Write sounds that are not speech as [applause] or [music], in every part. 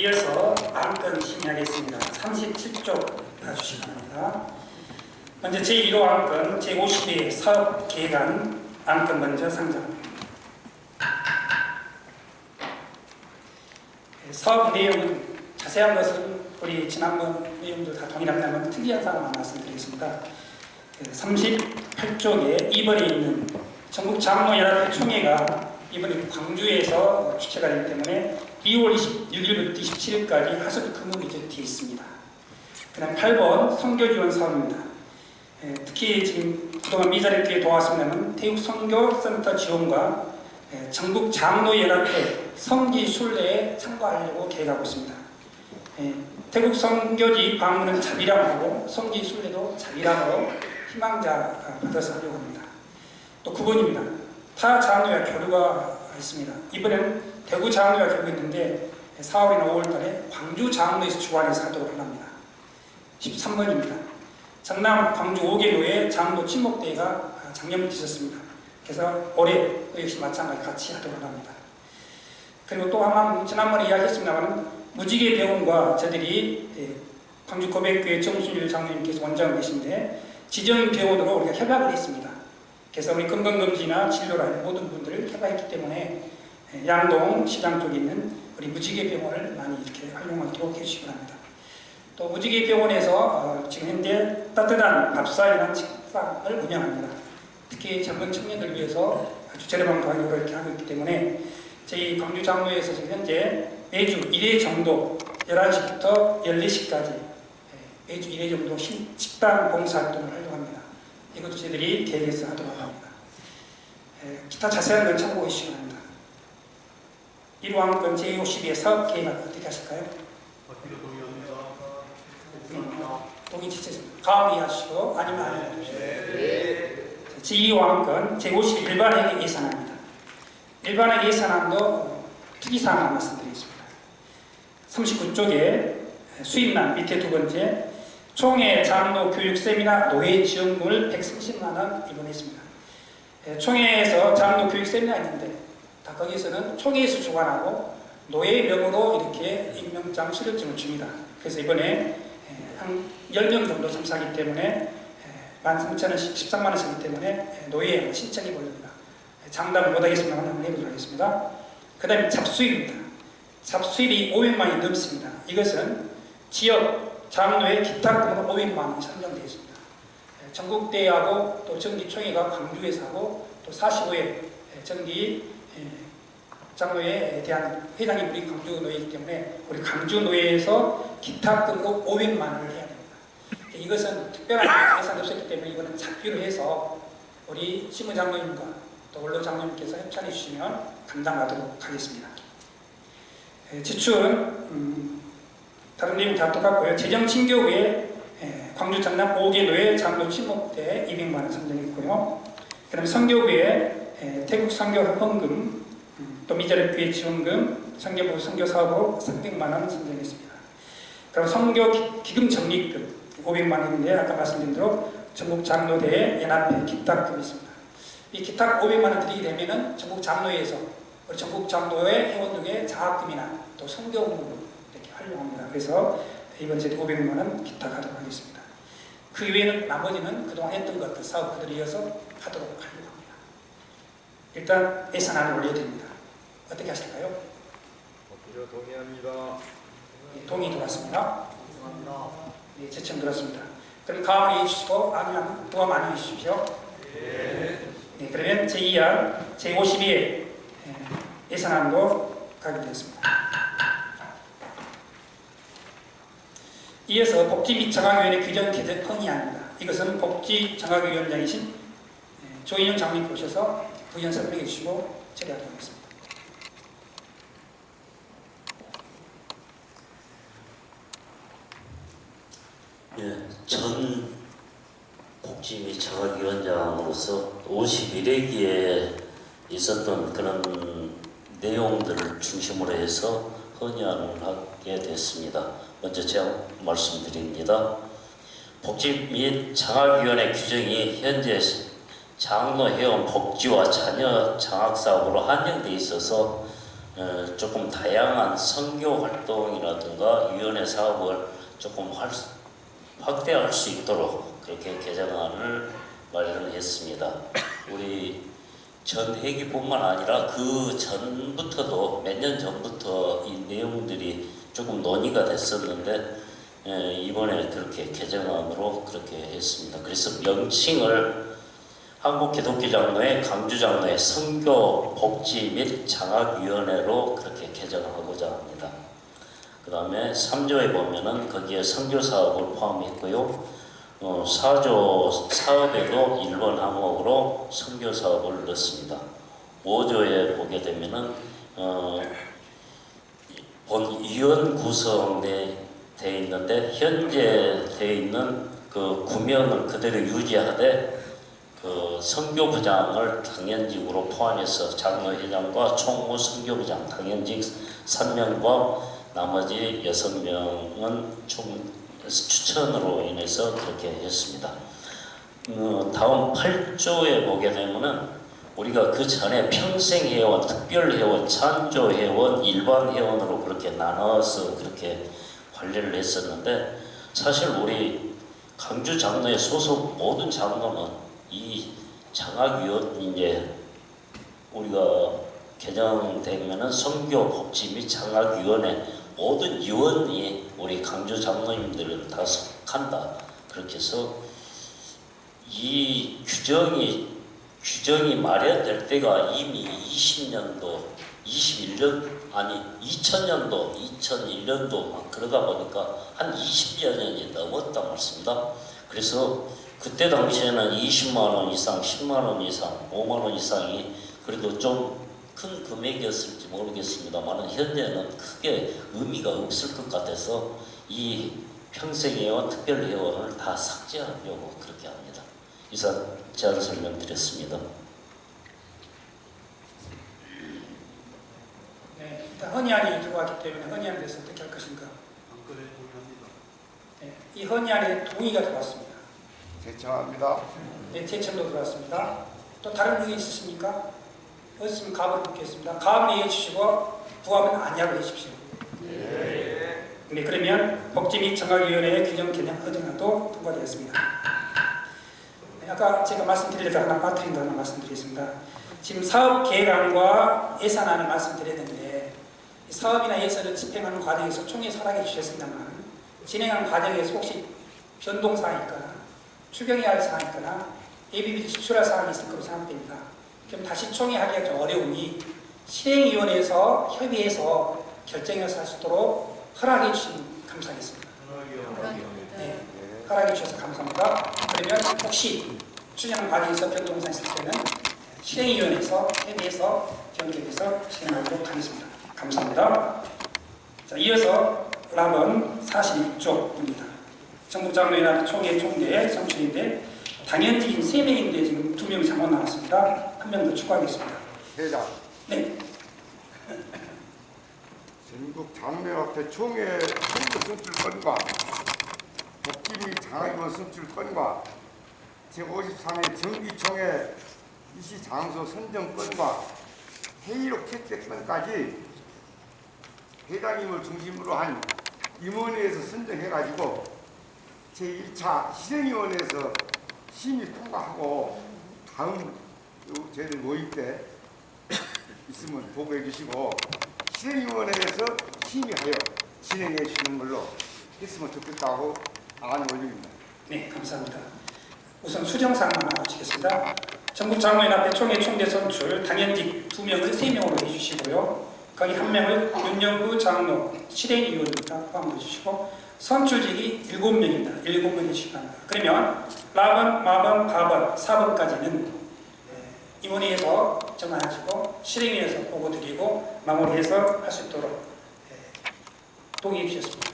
이어서 안건 심의하겠습니다. 37쪽 봐주시기 바랍니다. 먼저 제1호 안건 제52회 사업 계획안 안건 먼저 상정합니다. 예, 사업 내용은 자세한 것은 우리 지난번 내용들 다 동일합니다만 특이한 사항만 말씀드리겠습니다. 38쪽에 이번에 있는 전국 장로연합회 총회가 이번에 광주에서 주최가 되기 때문에 2월 26일부터 27일까지 하숙 근무 이제 뒤에 있습니다. 그 다음 8번 선교 지원 사업입니다. 에, 특히 지금 그동안 미자립교회 도왔습니다만 태국 선교센터 지원과 에, 전국 장로연합회 성지 순례에 참가하려고 계획하고 있습니다. 에, 태국 선교지 방문은 자비랑하고 성지 순례도 자비랑으로 희망자 받아서 하려고 합니다. 또 9번입니다. 타 장로와 교류가 있습니다. 이번에는 대구 장로와 교류 있는데 4월이나 5월달에 광주 장로에서 주관해서 하도록 합니다. 13번입니다. 전남 광주 5개 노예 장로 친목대회가 작년부터 있었습니다. 그래서 올해 역시 마찬가지 같이 하도록 합니다. 그리고 또 하나 지난번에 이야기했습니다만 무지개 병원과 저들이 예, 광주 고백교회 정순일 장로님께서 원장을 계신데 지정 병원으로 우리가 협약을 했습니다. 그래서 우리 건강검진이나 진료를 하는 모든 분들을 협약했기 때문에 예, 양동 시장 쪽에 있는 우리 무지개 병원을 많이 이렇게 활용하도록 해주시기 바랍니다. 또 무지개 병원에서 어, 지금 현재 따뜻한 밥상이라는 식당을 운영합니다. 특히 젊은 청년들 위해서 아주 저렴한 가격으로 이렇게 하고 있기 때문에 저희 광주 장로에서 지금 현재 매주 1회 정도 11시부터 14시까지 예, 매주 1회 정도 식- 식당 봉사 활동을 하려고 합니다. 이것도 저희들이 계획해서 하도록 합니다. 에, 기타 자세한 건 참고해 주시기 바랍니다. 1호 항건 제52의 사업 계획 어떻게 하실까요? 동의 지체입니다. 가운데 하시고 아니면 안 해주십시오. 제2호 항건 제50 일반회계 예산입니다. 일반회계 예산안도 특이사항 말씀드리겠습니다. 39쪽에 수입난 밑에 두 번째 총회 장로 교육 세미나 노예 지원금을 130만 원 입원했습니다. 예, 총회에서 장로 교육 세미나 있는데 다 거기서는 총회에서 주관하고 노예 명으로 이렇게 임명장 수료증을 줍니다. 그래서 이번에 예, 한 10명 정도 참석하기 때문에 13,000원씩 13만 원씩이기 때문에 예, 노예 신청해 보렵니다. 예, 장담을 못하겠습니다. 한번 해보도록 하겠습니다. 그 다음에 잡수입입니다. 잡수입이 500만 원이 넘습니다. 이것은 지역 장로의 기타금으로 500만 원이 산정되어 있습니다. 예, 전국대회하고 또 정기총회가 광주에서 하고 또 45회 정기 예, 장로에 대한 회장이 우리 광주 노예이기 때문에 우리 광주 노예에서 기타금으로 500만 원을 해야 됩니다. 예, 이것은 특별한 [coughs] 예산이 없었기 때문에 이거는 잡기로 해서 우리 시무 장로님과 또 원로 장로님께서 협찬해 주시면 감당하도록 하겠습니다. 예, 지출은 음, 다른 내용 다 똑같고요. 재정 친교부에 예, 광주 전남 5개 노예 장로 친목대 200만 원 선정했고요. 그다음 선교부에 예, 태국 선교 헌금 음, 또 미자립 교회 지원금 선교부 선교 사업으로 300만 원 선정했습니다. 그리고 선교 기- 기금 적립금 500만 원인데 아까 말씀드린 대로 전국 장로대 연합회 기탁금이 있습니다. 이 기탁 500만 원 드리게 되면은 전국 장로회에서 우리 전국 장로회 회원 중에 장학금이나 또 선교금으로 이렇게 활용합니다. 그래서 이번 주에 500만 원 기탁하도록 하겠습니다. 그 이외에는 나머지는 그동안 했던 것들 사업 그대로 이어서 하도록 하려고 합니다. 일단 예산안을 올려야 됩니다. 어떻게 하실까요? 법기로 동의합니다. 예, 동의 들어왔습니다. 예, 제청 들었습니다. 그럼 가만히 해주시고 아니면 누가 많이 해주십시오. 네, 그러면 제2할 제52회 예산안으로 가게 되었습니다. 이어서 복지 및 장학위원회 규정 개정 건의안입니다. 이것은 복지 장학위원장이신 예, 조인영 장관님 오셔서 의견 설명해 주시고 처리하도록 하겠습니다. 예, 전 복지 및 자가위원장으로서 51회기에 있었던 그런 내용들을 중심으로 해서 헌의안을 하게 됐습니다. 먼저 제가 말씀드립니다. 복지 및 장학위원회 규정이 현재 장로 회원 복지와 자녀 장학 사업으로 한정돼 있어서 어, 조금 다양한 선교 활동이라든가 위원회 사업을 조금 활, 확대할 수 있도록 그렇게 개정안을 마련했습니다. 우리 전 회기뿐만 아니라 그 전부터도 몇 년 전부터 이 내용들이 조금 논의가 됐었는데 예, 이번에 그렇게 개정안으로 그렇게 했습니다. 그래서 명칭을 한국 기독교 장로회 강주 장로회 선교 복지 및 장학 위원회로 그렇게 개정하고자 합니다. 그 다음에 3조에 보면은 거기에 선교 사업을 포함했고요. 어, 4조 사업에도 1번 항목으로 선교 사업을 넣습니다. 5조에 보게 되면은 어, 본 위원 구성에 돼 있는데 현재 돼 있는 그 구명을 그대로 유지하되 그 선교부장을 당연직으로 포함해서 장로회장과 총무 선교부장 당연직 3명과 나머지 6명은 총 추천으로 인해서 그렇게 했습니다. 어, 다음 8조에 보게 되면은 우리가 그 전에 평생 회원, 특별 회원, 찬조 회원, 일반 회원으로 그렇게 나눠서 그렇게 관리를 했었는데 사실 우리 강주 장로의 소속 모든 장로는 이 장학위원 이제 우리가 개정되면은 선교 복지 및 장학위원회 모든 위원이 우리 강주 장로님들을 다 속한다. 그렇게 해서 이 규정이 규정이 마련될 때가 이미 20년도 21년 아니 2000년도 2001년도 막 그러다 보니까 한 20여 년이 넘었단 말씀입니다. 그래서 그때 당시에는 20만 원 이상, 10만 원 이상, 5만 원 이상이 그래도 좀 큰 금액이었을지 모르겠습니다만 현재는 크게 의미가 없을 것 같아서 이 평생회원, 특별회원을 다 삭제하려고 그렇게 합니다. 이상 제안 설명드렸습니다. 네, 일단 헌의안이 들어왔기 때문에 헌의안에 대해서 어떻게 할 것인가. 네, 이 헌의안에 동의가 들어왔습니다. 제청합니다. 네, 제청도 들어왔습니다. 또 다른 의견 있으십니까? 없으면 가을 묻겠습니다. 가을 얘기해 주시고 부하면 아니라고 해 주십시오. 네, 그러면 복지 및 정학위원회의 규정 개정 헌정안도 통과되었습니다. 네, 아까 제가 말씀드리려서 하나 빠뜨린 거 하나 말씀드리겠습니다. 지금 사업 계획안과 예산안을 말씀드렸는데 이 사업이나 예산을 집행하는 과정에서 총회 설하게 주셨습니다만 진행하는 과정에서 혹시 변동사항이 있거나 추경해야 할 사항이 있거나 예비비 지출할 사항이 있을 거로 생각됩니다. 그럼 다시 총회하기가 좀 어려우니 실행위원회에서 협의해서 결정해서 할 수 있도록 허락해 주시면 감사하겠습니다. 네, 허락해 주셔서 감사합니다. 그러면 혹시 추경 과정에서 변동사항이 있을 때는 실행위원회에서 협의해서 변경해서 진행하도록 하겠습니다. 감사합니다. 자, 이어서 라번 41쪽입니다. 정부 장로회나 총회 총대 선출인데 당연직인 3명인데 지금 2명 장관 나왔습니다. 한 명 더 추가하겠습니다. 회장, 네, [laughs] 전국 장로협회 총회 선거 선출권과 복지 및 장학위원 선출권과 제53회 정기총회 이시 장소 선정권과 회의록 채택권까지 회장님을 중심으로 한 임원회에서 선정해가지고 제1차 실행위원회에서 심의 통과하고 다음 요 저희들 모임 때 있으면 보고해 주시고 실행위원회에서 심의하여 진행해 주시는 걸로 했으면 좋겠다고 안 올립니다. 네, 감사합니다. 우선 수정사항 하나 마치겠습니다. 전국 장로연합회 총회 총대 선출 당연직 2명을 3명으로 해주시고요. 거기 한 명을 윤영구 장로 실행 위원입니다. 포함해 주시고 선출직이 7명입니다. 7명 해주시기 바랍니다. 그러면 라번, 마번, 가번, 4번까지는 임원회에서 정하시고 실행위에서 보고 드리고 마무리해서 할 수 있도록 예, 동의해 주셨습니다.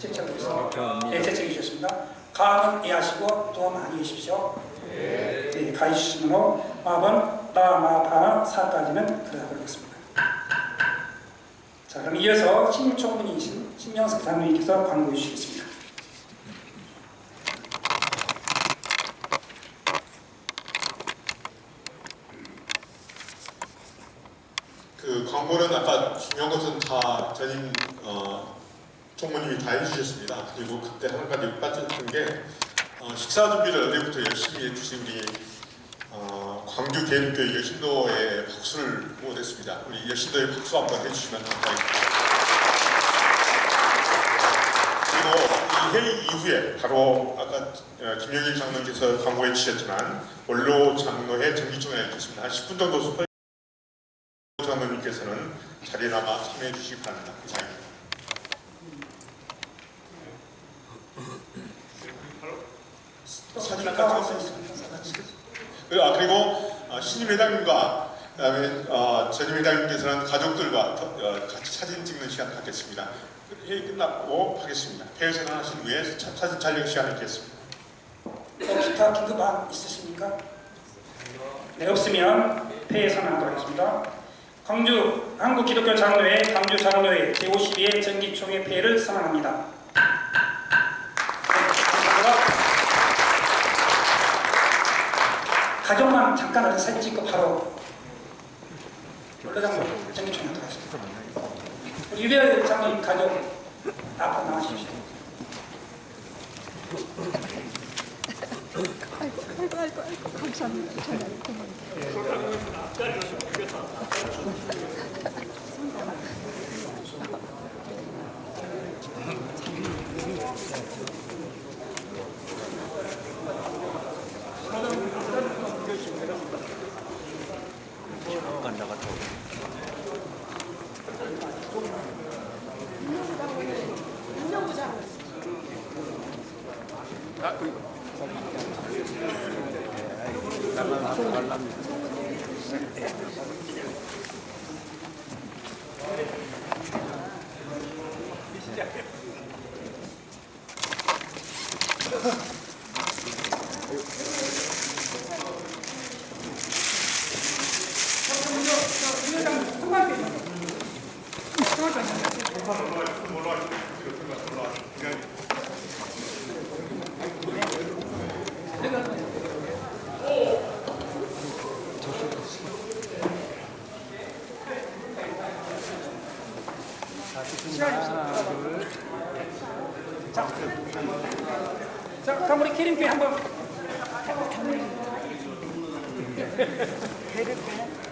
제청해 주셨습니다. 네, 제청해 주셨습니다. 가은 이해하시고 도움 안 이해하십시오. 네, 가해 주시므로 마번, 라, 마, 바, 사까지는 그러도록 하겠습니다. 자, 그럼 이어서 신임총문이신 신명석 장로님께서 광고해 주시겠습니다. 그 광고는 아까 중요한 것은 다 전임 어, 총무님이 다 해주셨습니다. 그리고 그때 한 가지 빠졌던 게 어, 식사 준비를 어제부터 열심히 해주신 우리 어, 광주 대립교회 여신도에 박수를 못했습니다. 우리 여신도에 박수 한번 해주시면 감사하겠습니다. 그리고 이 회의 이후에 바로 아까 어, 김영일 장로께서 광고해 주셨지만 원로 장로회 정기총회가 있겠습니다. 한 10분 정도 소요 장로님께서는 자리에 남아 참여해 주시기 바랍니다. 이상입니다. 사진 아까 찍었습니다. 그리고, 아, 그리고 어, 신임 회장님과 그다음에 어, 전임 회장님께서는 가족들과 더- 어, 같이 사진 찍는 시간 갖겠습니다. 회의 끝나고 하겠습니다. 폐회 선언하신 후에 차- 사진 촬영 시간 있겠습니다. 또 기타 긴급안 있으십니까? 네, 없으면 폐해 선언하도록 하겠습니다. 광주 한국기독교 장로회 광주 장로회 제52회 정기총회 폐해를 선언합니다. 가족만 잠깐 어디 사진 찍고 바로 하도록 하겠습니다. 우리 유별 장로님 가족 앞으로 나와주십시오. 아이고 아이고 아이고 감사합니다. 정말 고마워요. 자, 그럼 우리 기림교회 한번 잘나